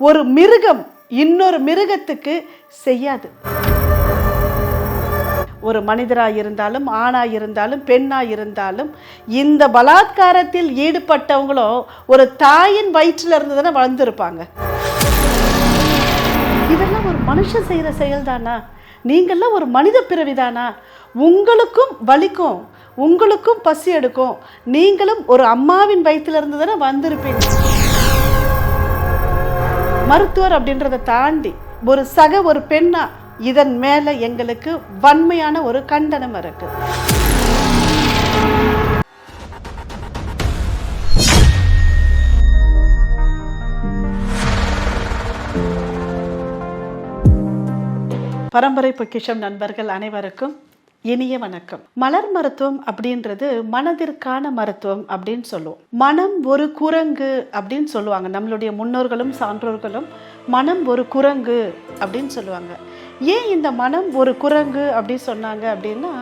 ஒரு மிருகம் இன்னொரு மிருகத்துக்கு செய்யாது. ஒரு மனிதராக இருந்தாலும் ஆணாக இருந்தாலும் பெண்ணாக இருந்தாலும் இந்த பலாத்காரத்தில் ஈடுபட்டவங்களும் ஒரு தாயின் வயிற்றில் இருந்து தானே வளர்ந்துருப்பாங்க. இதெல்லாம் ஒரு மனுஷன் செய்கிற செயல் தானா நீங்கள்லாம் ஒரு மனித பிறவிதானா? உங்களுக்கும் வலிக்கும் உங்களுக்கும் பசி எடுக்கும் நீங்களும் ஒரு அம்மாவின் வயிற்றிலிருந்து தானே வந்திருப்பீங்க. மருத்துவர் அப்படின்றத தாண்டி ஒரு சக ஒரு பெண்ணா இதன் மேல எங்களுக்கு வன்மையான ஒரு கண்டனம் இருக்கு. பரம்பரை பொக்கிஷம் நண்பர்கள் அனைவருக்கும் இனிய வணக்கம். மலர் மருத்துவம் அப்படின்றது மனதிற்கான மருத்துவம் அப்படின்னு சொல்லுவோம். மனம் ஒரு குரங்கு அப்படின்னு சொல்லுவாங்க. நம்மளுடைய முன்னோர்களும் சான்றோர்களும் மனம் ஒரு குரங்கு அப்படின்னு சொல்லுவாங்க. ஏன் இந்த மனம் ஒரு குரங்கு அப்படி சொன்னாங்க அப்படின்னா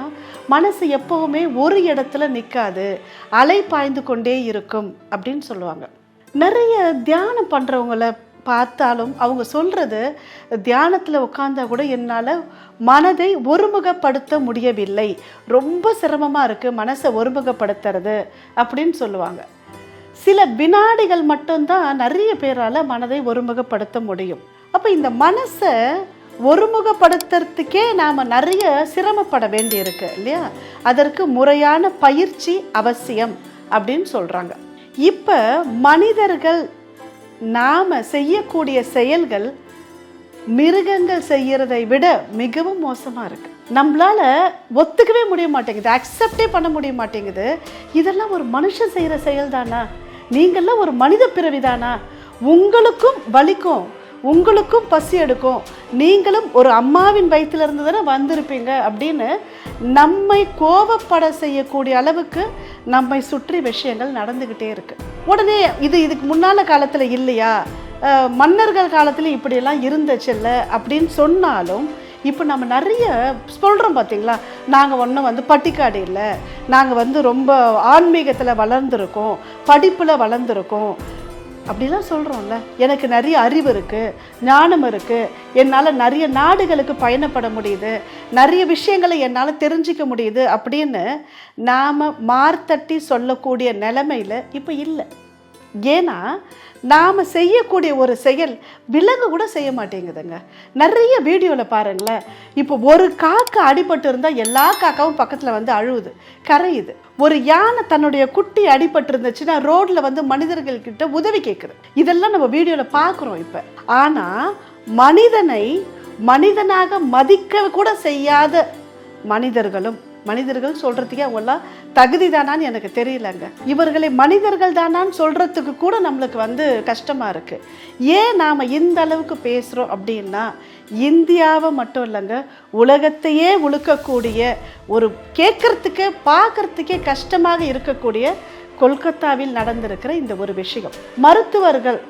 மனசு எப்பவுமே ஒரு இடத்துல நிற்காது அலை பாய்ந்து கொண்டே இருக்கும் அப்படின்னு சொல்லுவாங்க. நிறைய தியானம் பண்ணுறவங்கள பார்த்தாலும் அவங்க சொல்கிறது தியானத்தில் உட்காந்தா கூட என்னால் மனதை ஒருமுகப்படுத்த முடியவில்லை. ரொம்ப சிரமமாக இருக்குது மனசை ஒருமுகப்படுத்துறது அப்படின்னு சொல்லுவாங்க. சில வினாடிகள் மட்டும்தான் நிறைய பேரால் மனதை ஒருமுகப்படுத்த முடியும். அப்போ இந்த மனசை ஒருமுகப்படுத்துறதுக்கே நாம் நிறைய சிரமப்பட வேண்டியிருக்கு இல்லையா? அதற்கு முறையான பயிற்சி அவசியம் அப்படின்னு சொல்கிறாங்க இப்போ மனிதர்கள் நாம் செய்யக்கூடிய செயல்கள் மிருகங்கள் செய்கிறதை விட மிகவும் மோசமாக இருக்கு. நம்மளால் ஒத்துக்கவே முடிய மாட்டேங்குது அக்செப்டே பண்ண முடிய மாட்டேங்குது. இதெல்லாம் ஒரு மனுஷன் செய்கிற செயல் தானா நீங்கள்லாம் ஒரு மனித பிறவிதானா? உங்களுக்கும் வலிக்கும். உங்களுக்கும் பசி எடுக்கும். நீங்களும் ஒரு அம்மாவின் வயிற்றிலிருந்து தானே வந்திருப்பீங்க அப்படின்னு நம்மை கோபப்பட செய்யக்கூடிய அளவுக்கு நம்மை சுற்றி விஷயங்கள் நடந்துக்கிட்டே இருக்குது உடனே இது இதுக்கு முன்னால் காலத்தில் இல்லையா? மன்னர்கள் காலத்தில் இப்படியெல்லாம் இருந்துச்சுல்ல அப்படின்னு சொன்னாலும் இப்போ நம்ம நிறைய சொல்கிறோம் பார்த்தீங்களா நாங்கள் ஒன்றும் வந்து பட்டிக்காடு இல்லை. நாங்கள் வந்து ரொம்ப ஆன்மீகத்தில் வளர்ந்துருக்கோம் படிப்பில் வளர்ந்துருக்கோம். அப்படிலாம் சொல்கிறோம்ல எனக்கு நிறைய அறிவு இருக்குது ஞானம் இருக்குது என்னால் நிறைய நாடுகளுக்கு பயணப்பட முடியுது. நிறைய விஷயங்களை என்னால் தெரிஞ்சிக்க முடியுது அப்படின்னு நாம் மார்த்தட்டி சொல்லக்கூடிய நிலைமையில் இப்போ இல்லை. ஏன்னா நாம் செய்யக்கூடிய ஒரு செயல் விலங்கு கூட செய்ய மாட்டேங்குதுங்க. நிறைய வீடியோவில் பாருங்களேன். இப்போ ஒரு காக்கா அடிபட்டு இருந்தால் எல்லா காக்காவும் பக்கத்தில் வந்து அழுவுது கரையுது. ஒரு யானை தன்னுடைய குட்டி அடிபட்டு இருந்துச்சுன்னா ரோட்டில் வந்து மனிதர்கள் கிட்ட உதவி கேட்குது இதெல்லாம் நம்ம வீடியோவில் பார்க்குறோம் இப்போ. ஆனால் மனிதனை மனிதனாக மதிக்க கூட செய்யாத மனிதர்களும் மனிதர்கள் சொல்கிறதுக்கே அவங்களாம் தகுதி தானான்னு எனக்கு தெரியலங்க. இவர்களை மனிதர்கள் தானான்னு சொல்கிறதுக்கு கூட நம்மளுக்கு வந்து கஷ்டமாக இருக்குது ஏன் நாம் இந்த அளவுக்கு பேசுகிறோம் அப்படின்னா இந்தியாவை மட்டும் இல்லைங்க உலகத்தையே உழுக்கக்கூடிய ஒரு கேட்குறதுக்கே பார்க்கறதுக்கே கஷ்டமாக இருக்கக்கூடிய கொல்கத்தாவில் நடந்திருக்கிற இந்த ஒரு விஷயம். மருத்துவர்கள்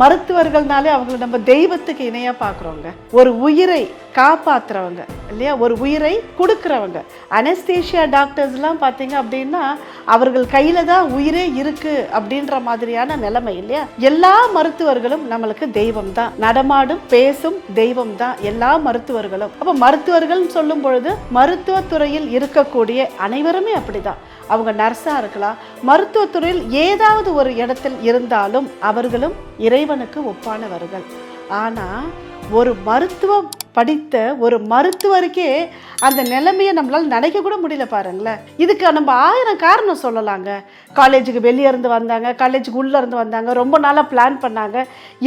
மருத்துவர்கள்னாலே அவங்களை நம்ம தெய்வத்துக்கு இணையாக பார்க்குறோங்க ஒரு உயிரை காப்பாற்றுறவங்க இல்லையா? ஒரு உயிரை கொடுக்குறவங்க. அனஸ்தேஷியா டாக்டர்ஸ்லாம் பார்த்தீங்க அப்படின்னா அவர்கள் கையில் தான் உயிரே இருக்குது அப்படின்ற மாதிரியான நிலைமை இல்லையா? எல்லா மருத்துவர்களும் நம்மளுக்கு தெய்வம் தான். நடமாடும் பேசும் தெய்வம் தான் எல்லா மருத்துவர்களும். அப்போ மருத்துவர்கள் சொல்லும் பொழுது மருத்துவத்துறையில் இருக்கக்கூடிய அனைவருமே அப்படிதான். அவங்க நர்ஸாக இருக்கலாம். மருத்துவத்துறையில் ஏதாவது ஒரு இடத்தில் இருந்தாலும் அவர்களும் இறைவனுக்கு ஒப்பானவர்கள். ஆனால் ஒரு மருத்துவம் படித்த ஒரு மருத்துவருக்கே அந்த நிலைமையை நம்மளால் நினைக்க கூட முடியல பாருங்களேன். இதுக்கு நம்ம ஆயிரம் காரணம் சொல்லலாங்க. காலேஜுக்கு வெளியே இருந்து வந்தாங்க காலேஜுக்கு உள்ளே இருந்து வந்தாங்க ரொம்ப நாளாக பிளான் பண்ணாங்க.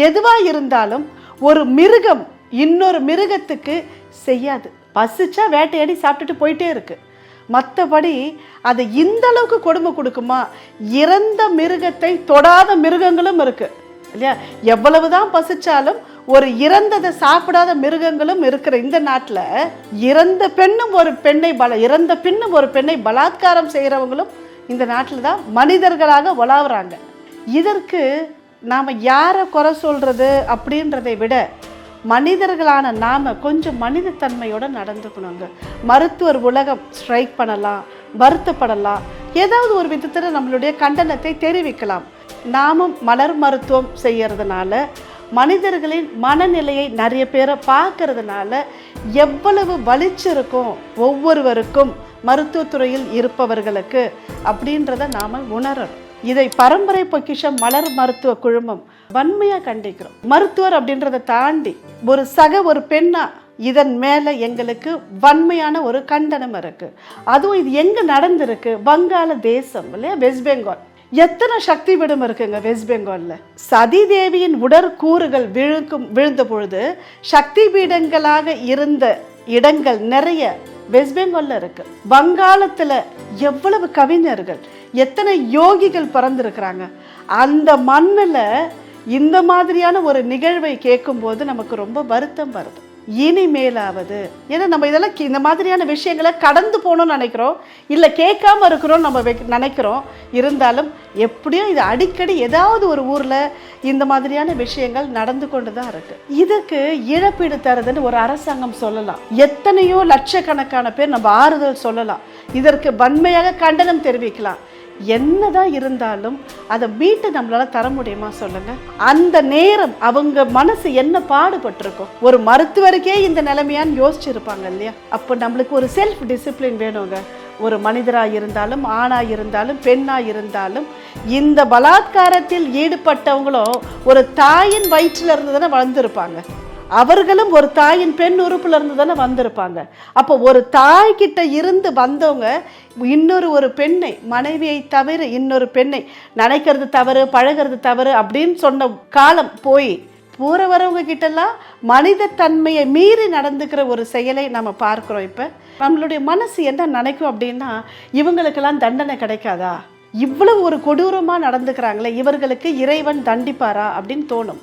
எதுவாக இருந்தாலும் ஒரு மிருகம் இன்னொரு மிருகத்துக்கு செய்யாது. பசிச்சா வேட்டையாடி சாப்பிட்டுட்டு போயிட்டே இருக்குது மற்றபடி அது இந்த அளவுக்கு கொடுமை கொடுக்குமா? இறந்த மிருகத்தை தொடாத மிருகங்களும் இருக்குது இல்லையா? எவ்வளவுதான் பசிச்சாலும் ஒரு இறந்ததை சாப்பிடாத மிருகங்களும் இருக்கிற இந்த நாட்டில் இறந்த பெண்ணும் ஒரு பெண்ணை பல இறந்த பெண்ணும் ஒரு பெண்ணை பலாத்காரம் செய்கிறவங்களும் இந்த நாட்டில் தான் மனிதர்களாக உலாவுறாங்க. இதற்கு நாம் யாரை குறை சொல்கிறது அப்படின்றதை விட மனிதர்களான நாம் கொஞ்சம் மனிதத்தன்மையோடு நடந்துக்கணுங்க. மருத்துவர் உலகம் ஸ்ட்ரைக் பண்ணலாம் வருத்தப்படலாம். ஏதாவது ஒரு விதத்தில் நம்மளுடைய கண்டனத்தை தெரிவிக்கலாம். நாமும் மலர் மருத்துவம் செய்கிறதுனால மனிதர்களின் மனநிலையை நிறைய பேரை பார்க்கறதுனால எவ்வளவு வலிச்சிருக்கும் ஒவ்வொருவருக்கும் மருத்துவத்துறையில் இருப்பவர்களுக்கு அப்படின்றத நாம் உணரணும். இதை பரம்பரை பொக்கிஷம் மலர் மருத்துவ குழுமம் வன்மையாக கண்டிக்கிறோம். மருத்துவர் அப்படின்றத தாண்டி ஒரு சக ஒரு பெண்ணா இதன் மேலே எங்களுக்கு வன்மையான ஒரு கண்டனம் இருக்குது அதுவும் இது எங்கே நடந்திருக்கு? வங்காள தேசம் இல்லையா? வெஸ்ட் பெங்கால். எத்தனை சக்தி விடும் இருக்குங்க வெஸ்ட் பெங்காலில் சதி தேவியின் உடற்கூறுகள் விழுக்கும் விழுந்த பொழுது சக்தி பீடங்களாக இருந்த இடங்கள் நிறைய வெஸ்ட் பெங்காலில் இருக்கு. வங்காளத்தில் எவ்வளவு கவிஞர்கள் எத்தனை யோகிகள் பிறந்திருக்கிறாங்க. அந்த மண்ணில் இந்த மாதிரியான ஒரு நிகழ்வை கேட்கும்போது நமக்கு ரொம்ப வருத்தம் வருது. இனிமேலாவது. ஏன்னா நம்ம இதெல்லாம் கி- இந்த மாதிரியான விஷயங்களை கடந்து போகணும்னு நினைக்கிறோம். இல்லை கேட்காம இருக்கிறோம் நம்ம நினைக்கிறோம். இருந்தாலும் எப்படியும் இது அடிக்கடி ஏதாவது ஒரு ஊரில் இந்த மாதிரியான விஷயங்கள் நடந்து கொண்டு தான் இருக்குது இதுக்கு இழப்பீடு தருதுன்னு ஒரு அரசாங்கம் சொல்லலாம். எத்தனையோ லட்சக்கணக்கான பேர் நம்ம ஆறுதல் சொல்லலாம். இதற்கு வன்மையாக கண்டனம் தெரிவிக்கலாம். என்னதான் இருந்தாலும் அதை மீட்டு நம்மளால் தர முடியுமா சொல்லுங்கள் அந்த நேரம் அவங்க மனசு என்ன பாடுபட்டிருக்கும் ஒரு மருத்துவருக்கே இந்த நிலைமையான்னு யோசிச்சிருப்பாங்க இல்லையா? அப்போ நம்மளுக்கு ஒரு செல்ஃப் டிசிப்ளின் வேணுங்க. ஒரு மனிதராக இருந்தாலும் ஆணாக இருந்தாலும் பெண்ணாக இருந்தாலும் இந்த பலாத்காரத்தில் ஈடுபட்டவங்களும் ஒரு தாயின் வயிற்றில் இருந்து தானே வளர்ந்துருப்பாங்க. அவர்களும் ஒரு தாயின் பெண் உறுப்பில் இருந்து தானே வந்திருப்பாங்க. அப்போ ஒரு தாய்கிட்ட இருந்து வந்தவங்க இன்னொரு ஒரு பெண்ணை மனைவியை தவிர இன்னொரு பெண்ணை நினைக்கிறது தவறு பழகிறது தவறு அப்படின்னு சொன்ன காலம் போய் போகிற வரவங்க கிட்டலாம் மனித தன்மையை மீறி நடந்துக்கிற ஒரு செயலை நம்ம பார்க்குறோம் இப்போ. நம்மளுடைய மனசு என்ன நினைக்கும் அப்படின்னா இவங்களுக்கெல்லாம் தண்டனை கிடைக்காதா? இவ்வளவு ஒரு கொடூரமாக நடந்துக்கிறாங்களே இவர்களுக்கு இறைவன் தண்டிப்பாரா அப்படின்னு தோணும்.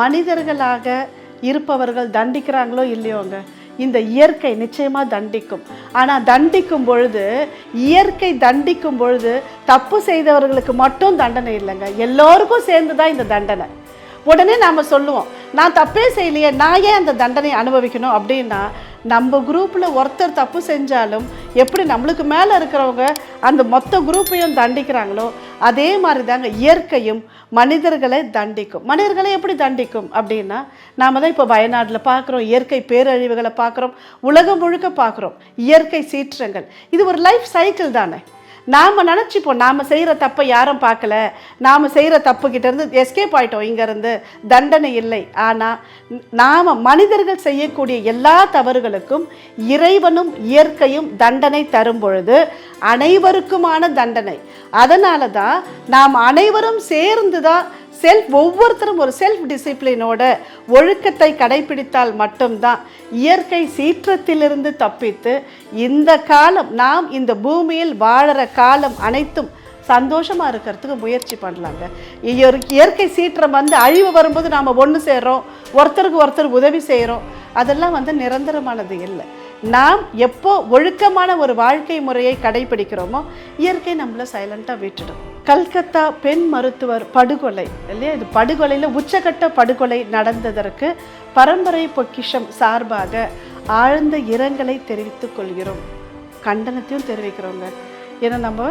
மனிதர்களாக இருப்பவர்கள் தண்டிக்கிறாங்களோ இல்லையோங்க? இந்த இயற்கை நிச்சயமாக தண்டிக்கும். ஆனால் தண்டிக்கும் பொழுது இயற்கை தண்டிக்கும் பொழுது தப்பு செய்தவர்களுக்கு மட்டும் தண்டனை இல்லைங்க. எல்லோருக்கும் சேர்ந்து தான் இந்த தண்டனை. உடனே நாம் சொல்லுவோம் நான் தப்பே செய்யலையே நான் ஏன் அந்த தண்டனை அனுபவிக்கணும் அப்படின்னா நம்ம குரூப்பில் ஒருத்தர் தப்பு செஞ்சாலும் எப்படி நம்மளுக்கு மேலே இருக்கிறவங்க அந்த மொத்த குரூப்பையும் தண்டிக்கிறாங்களோ அதே மாதிரி தாங்க இயற்கையும் மனிதர்களை தண்டிக்கும். மனிதர்களை எப்படி தண்டிக்கும் அப்படின்னா நாம் தான் இப்போ வயநாட்டில் பார்க்குறோம் இயற்கை பேரழிவுகளை பார்க்குறோம் உலகம் முழுக்க பார்க்குறோம். இயற்கை சீற்றங்கள். இது ஒரு லைஃப் சைக்கிள் தானே. நாம் நினச்சிப்போம். நாம் செய்கிற தப்பை யாரும் பார்க்கல. நாம் செய்கிற தப்புக்கிட்டேருந்து எஸ்கேப் ஆகிட்டோம் இங்கேருந்து தண்டனை இல்லை. ஆனால் நாம் மனிதர்கள் செய்யக்கூடிய எல்லா தவறுகளுக்கும் இறைவனும் இயற்கையும் தண்டனை தரும் பொழுது அனைவருக்குமான தண்டனை. அதனால தான் நாம் அனைவரும் சேர்ந்து தான் செல்ஃப் ஒவ்வொருத்தரும் ஒரு செல்ஃப் டிசிப்ளினோட ஒழுக்கத்தை கடைபிடித்தால் மட்டும்தான் இயற்கை சீற்றத்திலிருந்து தப்பித்து இந்த காலம் நாம் இந்த பூமியில் வாழற காலம் அனைத்தும் சந்தோஷமாக இருக்கிறதுக்கு முயற்சி பண்ணலாங்க. இயற்கை சீற்றம் வந்து அழிவு வரும்போது நாம் ஒன்று சேர்கிறோம் ஒருத்தருக்கு ஒருத்தர் உதவி செய்கிறோம் அதெல்லாம் வந்து நிரந்தரமானது இல்லை. நாம் எப்போ ஒழுக்கமான ஒரு வாழ்க்கை முறையை கடைபிடிக்கிறோமோ இயற்கை நம்மளை சைலண்ட்டாக விட்டுடும். கல்கத்தா பெண் மருத்துவர் படுகொலை இல்லையா? இது படுகொலையில் உச்சகட்ட படுகொலை நடந்ததற்கு பரம்பரை பொக்கிஷம் சார்பாக ஆழ்ந்த இரங்கலை தெரிவித்துக் கொள்கிறோம். கண்டனத்தையும் தெரிவிக்கிறோங்க. ஏன்னா நம்ம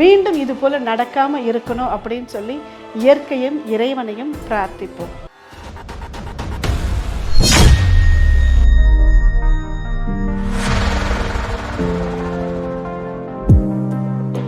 மீண்டும் இது போல் நடக்காமல் இருக்கணும் அப்படின்னு சொல்லி இயற்கையும் இறைவனையும் பிரார்த்திப்போம்.